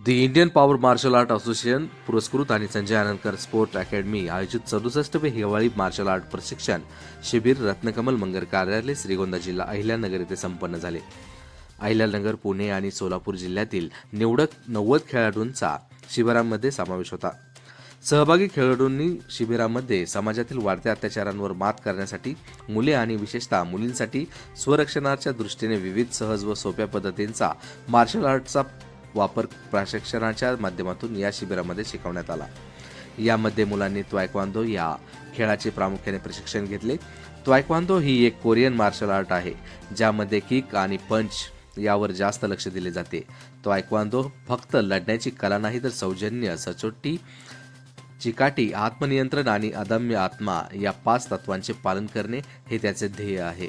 The Indian power martial art association पुरस्कृत आणि Sanjay Anandkar sport academy आयोजित सदुसष्टवे हिवाळी मार्शल आर्ट प्रशिक्षण शिबिर रत्नकमल मंगर कार्यालय श्रीगोंदा जिल्हा अहिल्यानगर येथे संपन्न झाले. अहिल्यानगर पुणे आणि सोलापूर जिल्ह्यातील निवडक नव्वद खेळाडूंचा शिबिरामध्ये समावेश होता. सहभागी खेळाडूंनी शिबिरामध्ये समाजातील वाढत्या अत्याचारांवर मात करण्यासाठी मुले आणि विशेषतः मुलींसाठी स्वरक्षणाच्या दृष्टीने विविध सहज व सोप्या पद्धतींचा मार्शल आर्टचा वापर प्रशिक्षणाच्या माध्यमातून या शिबिरामध्ये शिकवण्यात आला. यामध्ये मुलांनी त्वायक्वांदो या खेळाचे प्रामुख्याने प्रशिक्षण घेतले. त्वायक्वांदो ही एक कोरियन मार्शल आर्ट आहे ज्यामध्ये किक आणि पंच यावर जास्त लक्ष दिले जाते. त्वायक्वांदो फक्त लढण्याची कला नाही तर सौजन्य सचोटी चिकाटी आत्मनियंत्रण आणि अदम्य आत्मा या पाच तत्वांचे पालन करणे हे त्याचे ध्येय आहे.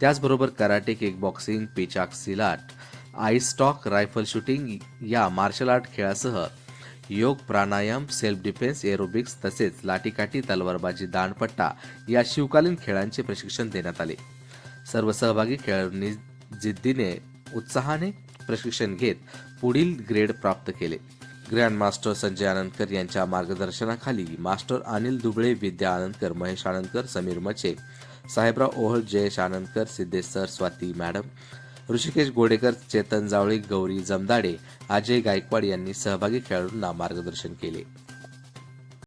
त्याचबरोबर karate kick boxing pencak silat ice stock rifle shooting या मार्शल आर्ट खेळासह योग प्राणायाम सेल्फ डिफेन्स एरोबिक्स तसेच लाठीकाठी तलवारबाजी दांडपट्टा या शिवकालीन खेळांचे प्रशिक्षण देण्यात आले. सर्व सहभागी खेळाडूंनी जिद्दीने उत्साहाने प्रशिक्षण घेत पुढील ग्रेड प्राप्त केले. ग्रँड मास्टर संजय आनंदकर यांच्या मार्गदर्शनाखाली master Anil Dubale Vidya Anandkar Mahesh Anandkar Sameer Mache Sahebrao Ohal Jayesh Anandkar Siddhesh sir Swati madam Rushikesh Godekar Chetan Jawale Gauri Jamdade Ajay Gaikwad यांनी सहभागी खेळाडूंना मार्गदर्शन केले.